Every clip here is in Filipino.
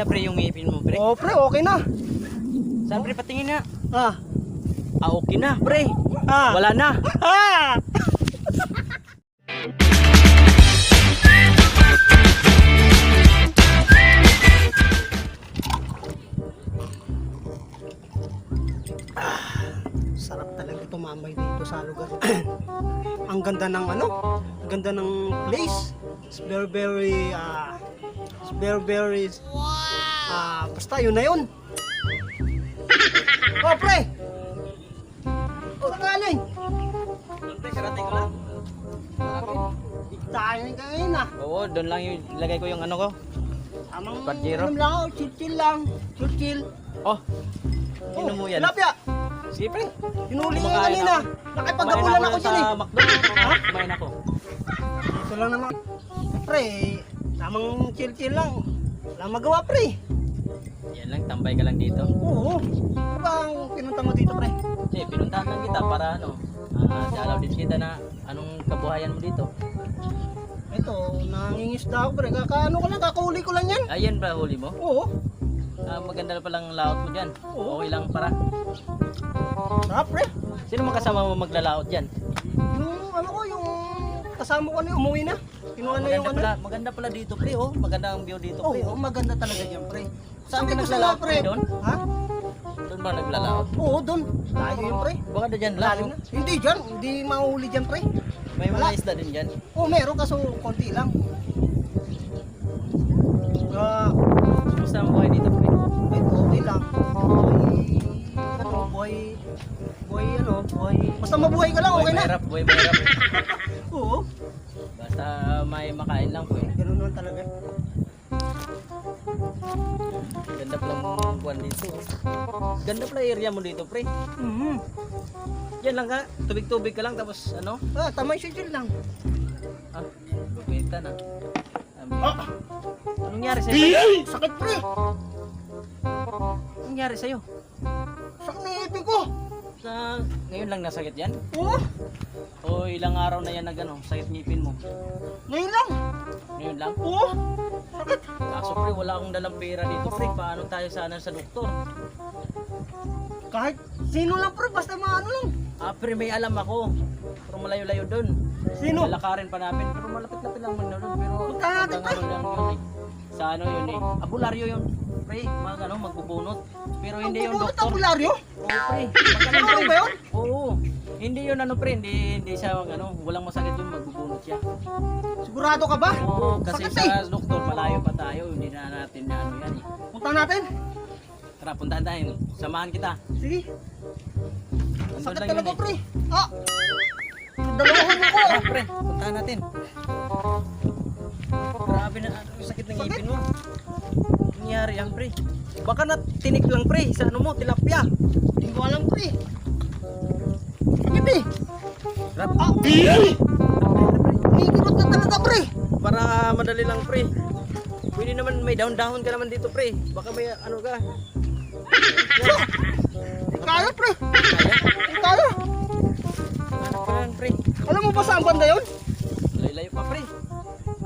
na pre yung ngipin mo pre. Oh, pre, okay na. Saan pre patingin na? Ah. Ah, okay na pre. Ah. Wala na. Ah! Ah, Sarap talaga tumambay dito sa lugar. Ang ganda ng ano? Ang ganda ng place. It's very very ah very very ah basta yun na yun. Oh, pre! Oh, galing! Pre, karating ko lang. Tayo ngayon ah. Oo, doon lang yung ilagay ko yung ano ko. Tamang Pajero. ano lang ako, chill-chill lang. Chill-chill. Oh. Inom mo yan. Tilapia! Sige pre. Hinuli Kumakain kanina. ako. Nakipagdapulan Kumain ako sa dyan eh. McDo. Ha? Kumain ako. Ito lang naman. Pre, tamang chill-chill lang. Wala magawa pre. Yan lang, tambay ka lang dito. Oo. Ano ba ang pinunta mo dito pre? Eh, pinuntahan lang kita para ano, ah, dalaw din kita na anong kabuhayan mo dito. Ito, nangingisda ako pre. Kakaano ko lang, kakahuli ko lang yan. Ayan ba huli mo? Oo. Ah, maganda na palang laot mo dyan. Oo. Okay lang para. Sarap pre. Sino mga kasama mo maglalaot dyan? Yung ano ko, yung kasama ko na umuwi na. Kinuha na yung maganda, ano. pala, maganda pala dito pre, oh. Maganda ang view dito pre. Oo, Oh. maganda talaga yan pre. Saan ka Sabi ko naglalaot pre doon? Ha? Doon ba naglalaot? Oo, doon. Layo yun pre. Baka na dyan lang. Lalim na. Hindi dyan, hindi mahuli dyan pre. May mga Wala. isda din dyan. Oo, meron kaso konti lang. Ah, Kumusta ang buhay dito pre? ito okay lang. Buhay, ano, buhay, buhay ano, buhay. Basta mabuhay ka lang, Buhay okay na. mahirap, buhay mahirap. Basta may makain lang po eh. ganun naman talaga. Ganda pala ang buwan dito. Ganda pala area mo dito pre. Mhm. Yan lang ka, tubig-tubig ka lang tapos ano? Ah, tama yung schedule lang. Ah, lupita na. Um, Ah, Anong nangyari sa'yo? pre? sakit pre. Anong nangyari sa'yo? Sakit na ipin ko. Sa ngayon lang nasakit yan? Oo, O ilang araw na yan nag ano, sakit ngipin mo? ngayon lang. Ngayon lang? Oo, sakit. Kaso pre, wala akong dalang pera dito pre. Paano tayo sana sa doktor? Kahit sino lang pre, basta maano lang. Ah pre, may alam ako. Pero malayo-layo doon. Sino? Lalakarin pa namin. Pero malapit-lapit lang man na doon. Pero Punta natin, ano lang yun eh. Sa ano yun eh. Abularyo yun. Pre, mag ano, magbubunot. Pero hindi yung Ang doktor. tabularyo? Oo pre. Magaling Ano pre. ba yun? Oo. Hindi yun ano pre, hindi, hindi siya ano, walang masakit yun, magbubunot siya. Sigurado ka ba? Oo, kasi Sakit sa doktor, malayo pa tayo, hindi na natin na ano yan eh. Punta natin. Tara, puntahan tayo. Samahan kita. Sige. Andun Sakit lang talaga yun eh. pre. Ah! Dalawahan mo ko. Tara, pre, puntahan natin. Grabe na, ano, sakit ng ngipin mo. Anong Nangyari yan, pre. Baka na tinik lang, pre, sa ano mo, tilapia. Hindi ko alam pre. Sakit eh. Rap, Ah! Kumikirot na talaga pre. para madali lang, pre. Pwede naman, may down-down ka naman dito, pre. Baka may ano ka. Kaya pre. Kaya? Kaya. Pre. Alam mo ba saan banda yun? Layo-layo pa, pre.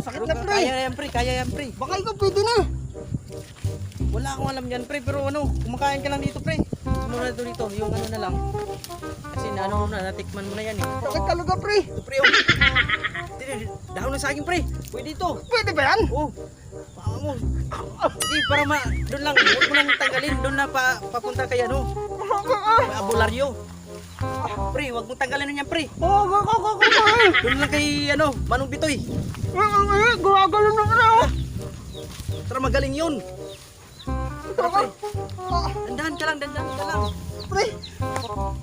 Sakit Pero na pre. Kaya yan, pre. Kaya yan, pre. Baka ikaw pwede na. Wala akong alam yan, pre. Pero ano, kumakain ka lang dito, pre. Muna dito dito, yung ano na lang. Kasi na ano na, natikman mo na yan eh. Sakit talaga pre. Ito, pre, oh. Tira, Dahon na sa akin, pre. Pwede ito. Pwede ba yan? Oh. Paa mo. Di, para ma, doon lang, huwag mo lang tanggalin. Doon na pa, papunta kay ano, may abularyo. Pre, huwag mo tanggalin na yan, pre. Oh, go, go, go, go, go. Doon lang kay, ano, Manong Bitoy. Gumagalo na pre. oh. Tara, magaling yun. Ah, Dandahan ka lang, dandahan ka lang. Pre.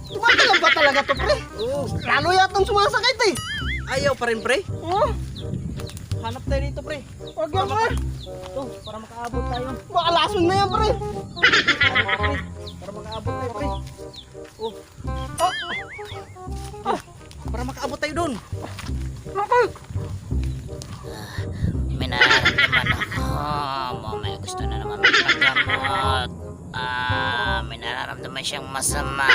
Tumatagal ba talaga to pre? Oo. Lalo yatang sumasakit eh. Ayaw pa rin, pre. Oh, Hanap tayo dito, pre. wag yan pre. Ito, para makaabot tayo. Baka lason na yan pre. Para makaabot tayo, pre. Oh, Ah, ah, para makaabot tayo doon. nakay. May nararamdaman ako. Magpagamot. Ah, may nararamdaman siyang masama.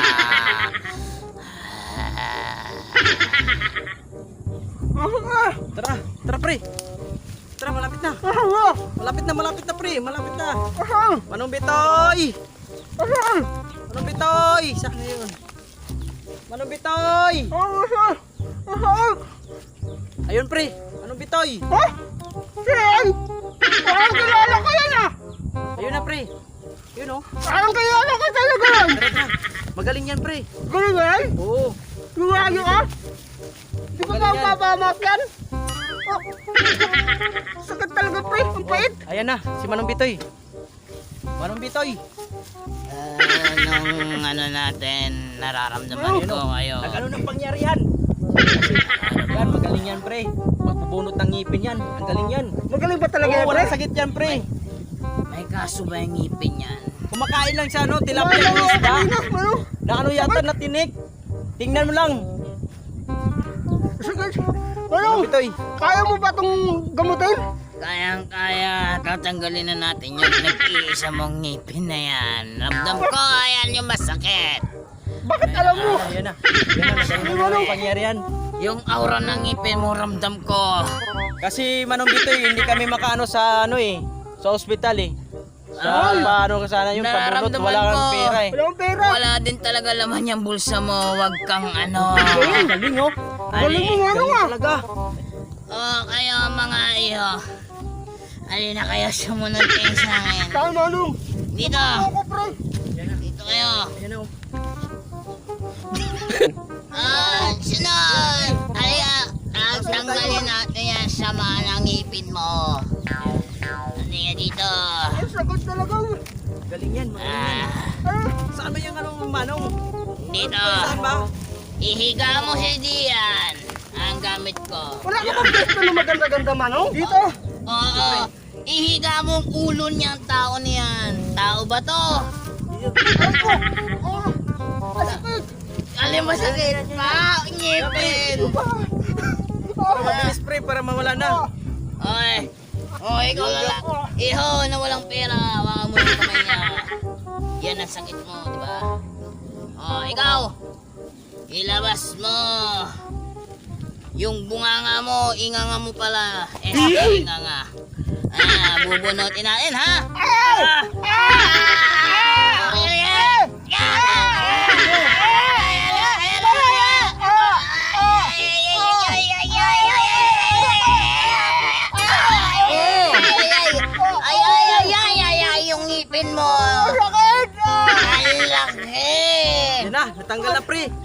Tara, tara, pre. tara, malapit na. Malapit na, malapit na, pre. Malapit na. Manong Bitoy! Manong Bitoy! Saan na yun? Manong Bitoy! Ayun, pre. Manong Bitoy! ah, Saan? Parang kilala ko yan ah! Ayun na, pre. Yun, oh. Parang kilala ko talaga yan! Tara, tara. Magaling yan, pre. Galing ba yan? Oo. Lumayo ka? Di ba Galing yan. mapapamak yan? Oh. Sakit talaga pre, ang pait! Ayan na, si Manong Bitoy. Manong Bitoy. Ah, nung ano natin, nararamdaman ko ngayon. Nag-ano ng pangyarihan? Yan, magaling yan, pre. Magbubunot ng ngipin yan. Ang galing yan. Magaling ba talaga Oo, yan pre? walang sakit yan, pre. Kaso ba yung ngipin yan? Kumakain lang siya, no? Tilapia ng isda. Ano? Na ano yata na tinik. Tingnan mo lang. Ano? Bitoy. Kaya mo ba itong gamutin? Kayang kaya, tatanggalin na natin yung nag-iisa mong ngipin na yan. Ramdam ko, ayan yung masakit. Bakit alam mo? Ayan na. Ayan na, nagaling ng pangyarihan. Yung aura ng ngipin mo, ramdam ko. Kasi Manong Bitoy, hindi kami makaano sa ano eh. Sa ospital eh. Sa paano ka sana yung pabunot, Nararamdaman wala kang ko. pera eh. Wala akong pera! Wala din talaga laman yung bulsa mo, wag kang ano. Galing, galing oh. Galing mo ano Galing nga! talaga. Oh, kayo mga iyo. Ali na kayo sumunod kayo sa akin. Saan manong? Dito, Ako pre! dito kayo. Ayan na oh. Ah, sunod! Halika, ah, tanggalin natin yan sa mga ng ngipin mo. Halika dito. Sakit talaga! Galing yan, magaling yan. Ah, Ah, Saan ba yung anong manong? dito. Saan ba? Ihiga mo si Dian. Ang gamit ko. wala ka bang pwesto na maganda-ganda manong? Dito! Oo, ihiga mo ang ulo niyang tao niyan. Tao ba to? Oh! Alim mo sakit pa, ngipin. Para mabilis pre, para mawala na. Oy, oh, ikaw lala. Iho na walang pera, hawakan mo yung kamay niya. Yan ang sakit mo, di ba? Oh, ikaw. Ilabas mo. Yung bunganga mo, inganga mo pala. Eh, inganga. Ah, bubunutin natin, ha? Ah! Ah!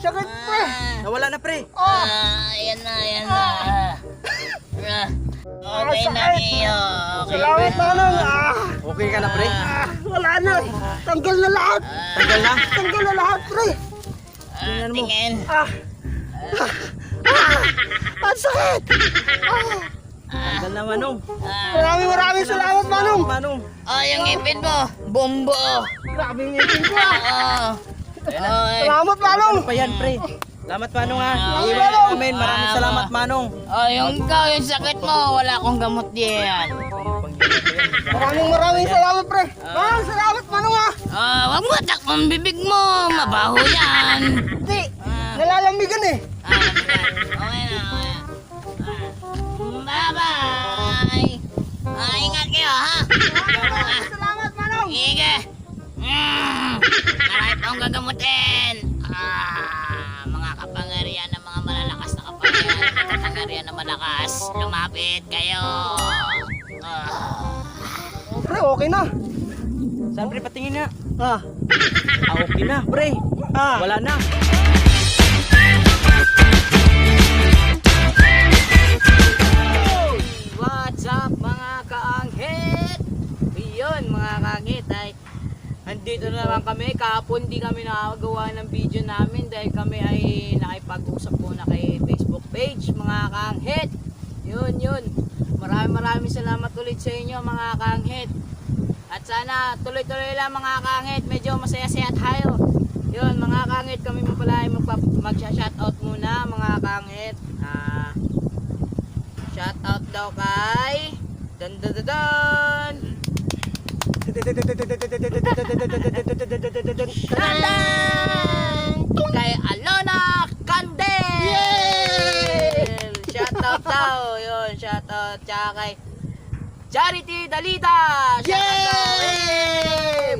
Na pre. Sakit pre! Nawala na pre. Ah, yan na, yan na. Ah, Okay na iyo. Okay Salamat na. manong! Ah! Okay ka na pre? Ah, wala na! Tanggal na lahat! Tanggal na. Tanggal na lahat pre! Ah, tingin. Ah! Ah! Ang sakit! Ah! Tanggal na manong. Ah, Maraming maraming salamat manong! Manong. oh, yung ngipin mo. Bombo. Grabe yung ngipin ko ah! Oo. Salamat manong! Ano pa yan pre? Salamat manong ha. Ah, Iwan Manong. namin. Maraming salamat manong. Oh, yung ikaw, yung sakit mo, wala akong gamot diyan. Maraming maraming salamat pre! Manong salamat manong ah! Ah, wag mo takpang bibig mo. Mabaho yan. Hindi! Ah, Nalalambigan eh! ah, okay na, okay na. Ah, Bye-bye. Ah, ingat kayo, ha? Salamat manong! Sige. Mm, pa akong gagamutin. Ah, mga kapangyarihan ng mga malalakas na kapangyarihan, mga kapangyarihan na malakas. Lumapit kayo. Ah. Pre, okay na! Saan pre patingin na? Ah! Ah, okay na pre. Ah! Wala na. What's up mga kaanghit? Yun mga kaanghit ay Andito na naman kami, kahapon di kami nakagawa ng video namin dahil kami ay nakipag-usap muna kay Facebook page mga kaanghit. Yun yun. Maraming maraming salamat ulit sa inyo mga kaanghit. At sana tuloy-tuloy lang mga kaanghit, medyo masaya-saya tayo. Yun mga kaanghit, kami mo pala ay magsha-shoutout muna mga kaanghit. Ah, Shoutout daw kay dan dan dan Dan! Kay Alona Candel! Shoutout daw! Yun, shoutout. Tsaka kay Charity Dalita! Yay!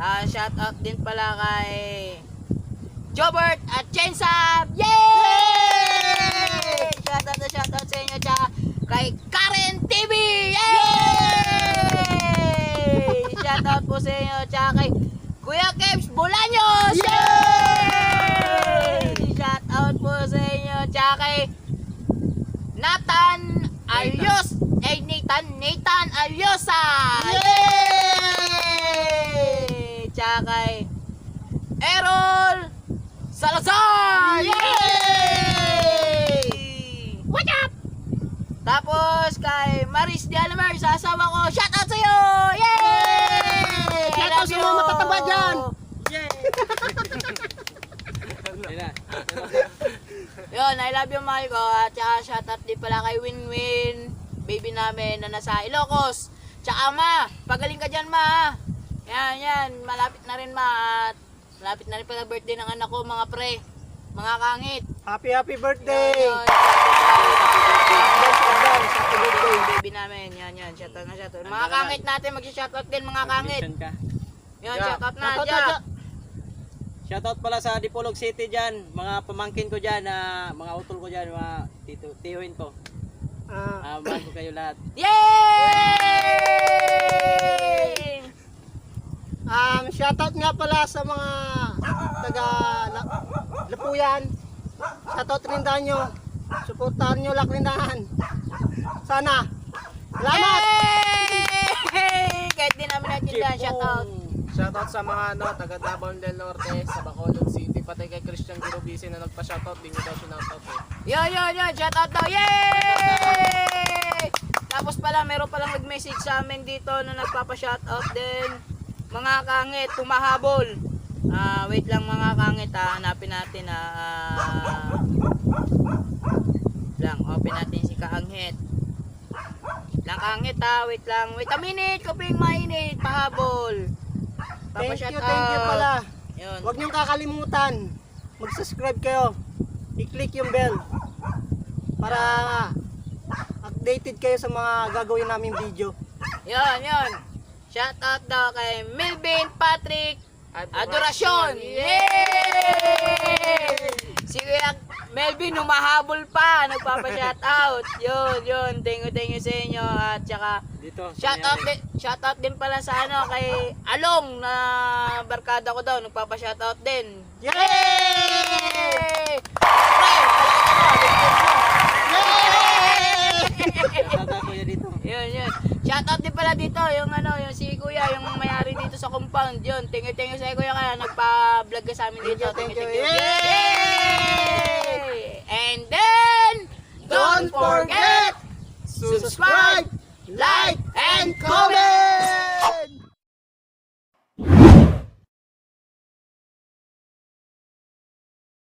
Ah, shout out din pala kay Jobert at Chensap! Yay! Shout out na shout out sa inyo tsaka kay Karen TV! Yay! Shout out po sa inyo tsaka kay Kuya Kebs Bolaños! Yay! Shout out po sa inyo tsaka kay Nathan Alios! Eh, Nathan, Nathan Aliosa! Yay! Tsaka kay Errol Salazar! Yay! What up? Tapos kay Maris de Alamer, sa asawa ko, shout out sa'yo! Yay! Shout out sa mga matataba dyan! Yun, I love you, mahal ko. At saka shout out din pala kay Winwin, baby namin na nasa Ilocos. Tsaka ma, pagaling ka dyan ma. Yan, yan, malapit na rin ma. At malapit na rin pala birthday ng anak ko, mga pre. Mga kangit. Happy happy birthday! Yun, Happy birthday! baby namin. Yan, yan, shout out na shout out. Mga kangit natin, mag-shout out din mga kangit. ka. Yun, Yeah. shout out na. Shoutout Shoutout pala sa Dipolog City dyan, mga pamangkin ko dyan, na mga utol ko dyan, mga tito, tiyohin ko. Ah, Ah, mahal ko kayo lahat. Yay! Um, shoutout nga pala sa mga taga La- Lapuyan. Shoutout rin nyo. Suportahan nyo Lakrindahan. Sana. Salamat! Yay! Kahit di namin natindihan, shout out. Shoutout sa mga ano, taga Davao del Norte, sa Bacolod City, pati kay Christian Girobisi na nagpa-shoutout, di nyo daw sinoutout eh. Yun, yun, yun, shout out daw. Yay! Tapos pala, meron palang nag-message sa amin dito na nagpapa-shout out din. Mga kangit, tumahabol. Ah, wait lang mga kangit ha, hanapin natin ha. Ah, lang, open natin si Kaangit. Lang kangit ha, wait lang. Wait a minute, kaping mainit, pahabol. Thank you, thank you pala. Yun. Huwag niyong kakalimutan. Mag-subscribe kayo. I-click yung bell. Para updated kayo sa mga gagawin namin video. Yun, yun. Shout out daw kay Melvin Patrick Adorasyon. Yay! Si Kuya Melvin humahabol pa, nagpapa-shout out. Yun, yun. Thank you, thank you sa inyo. At saka, Dito. shout out, din, shout out din pala sa ano, kay Along na barkada ko daw, nagpapa-shout out din. Yay! Dito. Yun, yun. Shoutout din pala dito, yung ano, yung si Kuya, yung may-ari dito sa compound. Yun, thank you, thank you sa kuya kaya nagpa-vlog ka sa amin dito. Thank you, thank you. Yay! And then, don't forget, subscribe, like, and comment!